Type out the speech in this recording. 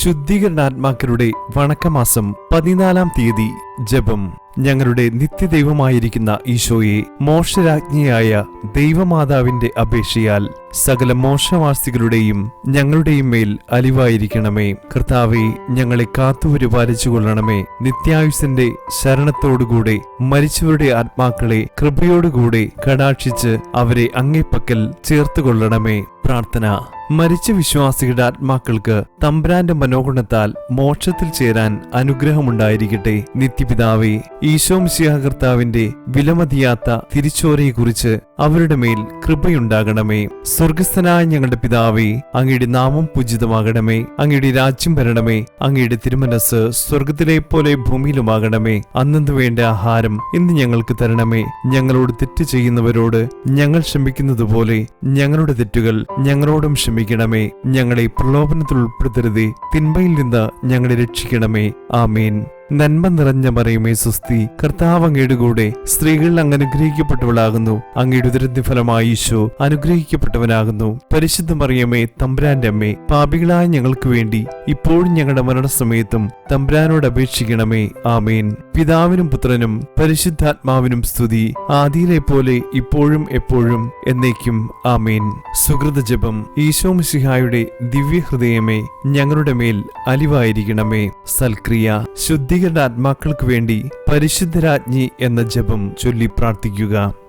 ശുദ്ധീകരണാത്മാക്കളുടെ വണക്കമാസം പതിനാലാം തീയതി ജപം. ഞങ്ങളുടെ നിത്യദൈവമായിരിക്കുന്ന ഈശോയെ മോക്ഷരാജ്ഞിയായ ദൈവമാതാവിന്റെ അപേക്ഷയാൽ സകല മോശവാസികളുടെയും ഞങ്ങളുടെയും മേൽ അലിവായിരിക്കണമേ. കർത്താവെ ഞങ്ങളെ കാത്തുപരിപാലിച്ചു കൊള്ളണമേ നിത്യായുസിന്റെ ശരണത്തോടുകൂടെ മരിച്ചവരുടെ ആത്മാക്കളെ കൃപയോടുകൂടെ കടാക്ഷിച്ച് അവരെ അങ്ങേപ്പക്കൽ ചേർത്തുകൊള്ളണമേ. പ്രാർത്ഥന. മരിച്ച വിശ്വാസികളുടെ ആത്മാക്കൾക്ക് തമ്പ്രാന്റെ മനോഗുണത്താൽ മോക്ഷത്തിൽ ചേരാൻ അനുഗ്രഹമുണ്ടായിരിക്കട്ടെ. നിത്യപിതാവേ ഈശോം കർത്താവിന്റെ വിലമതിയാത്ത തിരിച്ചോരയെക്കുറിച്ച് അവരുടെ മേൽ കൃപയുണ്ടാകണമേ. സ്വർഗസ്ഥനായ ഞങ്ങളുടെ പിതാവേ അങ്ങയുടെ നാമം പൂജിതമാകണമേ. അങ്ങയുടെ രാജ്യം വരണമേ. അങ്ങയുടെ തിരുമനസ് സ്വർഗത്തിലെ പോലെ ഭൂമിയിലുമാകണമേ. അന്നു വേണ്ട ആഹാരം ഇന്ന് ഞങ്ങൾക്ക് തരണമേ. ഞങ്ങളോട് തെറ്റ് ചെയ്യുന്നവരോട് ഞങ്ങൾ ക്ഷമിക്കുന്നതുപോലെ ഞങ്ങളുടെ തെറ്റുകൾ ഞങ്ങളോടും ക്ഷമിക്കണമേ. ഞങ്ങളെ പ്രലോഭനത്തിൽ ഉൾപ്പെടുത്തരുതേ. തിന്മയിൽ നിന്ന് ഞങ്ങളെ രക്ഷിക്കണമേ. ആമേൻ. നന്മ നിറഞ്ഞ മറിയുമേ സുസ്തി കർത്താവ് അങ്ങയുടെ കൂടെ സ്ത്രീകൾ അങ്ങ് അനുഗ്രഹിക്കപ്പെട്ടവളാകുന്നു അങ്ങയുടെ ഉദരത്തിന് ഫലമായി ഈശോ അനുഗ്രഹിക്കപ്പെട്ടവനാകുന്നു. പരിശുദ്ധ മറിയമേ തമ്പ്രാന്റെ അമ്മേ പാപികളായ ഞങ്ങൾക്ക് വേണ്ടി ഇപ്പോഴും ഞങ്ങളുടെ മരണസമയത്തും തമ്പ്രാനോട് അപേക്ഷിക്കണമേ. ആമേൻ. പിതാവിനും പുത്രനും പരിശുദ്ധാത്മാവിനും സ്തുതി ആദിയിലെ പോലെ ഇപ്പോഴും എപ്പോഴും എന്നേക്കും. ആമേൻ. സുഹൃത ജപം ഈശോ മിശിഹായുടെ ദിവ്യഹൃദയമേ ഞങ്ങളുടെ മേൽ അലിവായിരിക്കണമേ. സൽക്രിയ ശുദ്ധീകരണ ആത്മാക്കൾക്ക് വേണ്ടി പരിശുദ്ധരാജ്ഞി എന്ന ജപം ചൊല്ലി പ്രാർത്ഥിക്കുക.